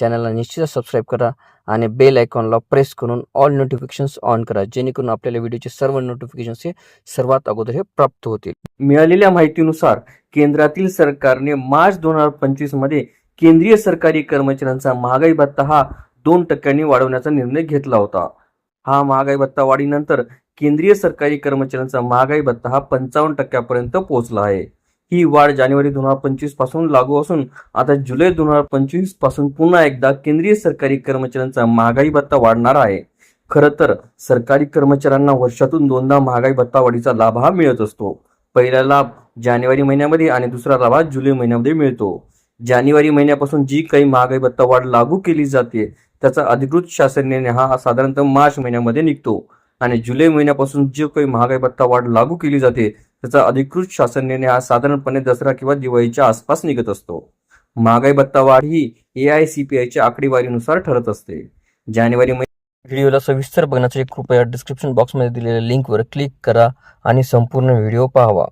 चॅनलला निश्चितच सबस्क्राईब करा आणि बेल आयकॉनला प्रेस करून ऑल नोटिफिकेशन्स ऑन करा जेणेकरून आपल्याला व्हिडिओचे सर्व नोटिफिकेशन्स हे सर्वात अगोदर हे प्राप्त होतील. मिळालेल्या माहितीनुसार केंद्रातील सरकारने मार्च दोन हजार पंचवीसमध्ये केंद्रीय सरकारी कर्मचाऱ्यांचा महागाई भत्ता हा दोन टक्क्यांनी वाढवण्याचा निर्णय घेतला होता. हा महागाई भत्ता वाढीनंतर केंद्रीय सरकारी कर्मचाऱ्यांचा महागाई भत्ता हा पंचावन्न टक्क्यापर्यंत पोहोचला आहे. ही वाढ जानेवारी दोन हजार पंचवीसपासून लागू असून आता जुलै दोन हजार पंचवीसपासून पुन्हा एकदा केंद्रीय सरकारी कर्मचाऱ्यांचा महागाई भत्ता वाढणार आहे. खरं तर सरकारी कर्मचाऱ्यांना वर्षातून दोनदा महागाई भत्ता वाढीचा लाभ हा मिळत असतो. पहिला लाभ जानेवारी महिन्यामध्ये आणि दुसरा लाभ हा जुलै महिन्यामध्ये मिळतो. जानेवारी महिन्यापासून जी काही महागाई भत्ता वाढ लागू केली जाते त्याचा अधिकृत शासन निर्णय हा साधारणतः मार्च महिन्यामध्ये निघतो. आणि जुलै महिन्यापासून जी काही महागाई भत्ता वाढ लागू केली जाते त्याचा अधिकृत शासन निर्णय हा साधारणपणे दसरा किंवा दिवाळीच्या आसपास निघत असतो. महागाई भत्ता वाढ ही ए आय सी पी आयच्या आकडेवारीनुसार ठरत असते. जानेवारी व्हिडिओला सविस्तर बघण्यासाठी कृपया डिस्क्रिप्शन बॉक्समध्ये दिलेल्या लिंकवर क्लिक करा आणि संपूर्ण व्हिडिओ पाहावा.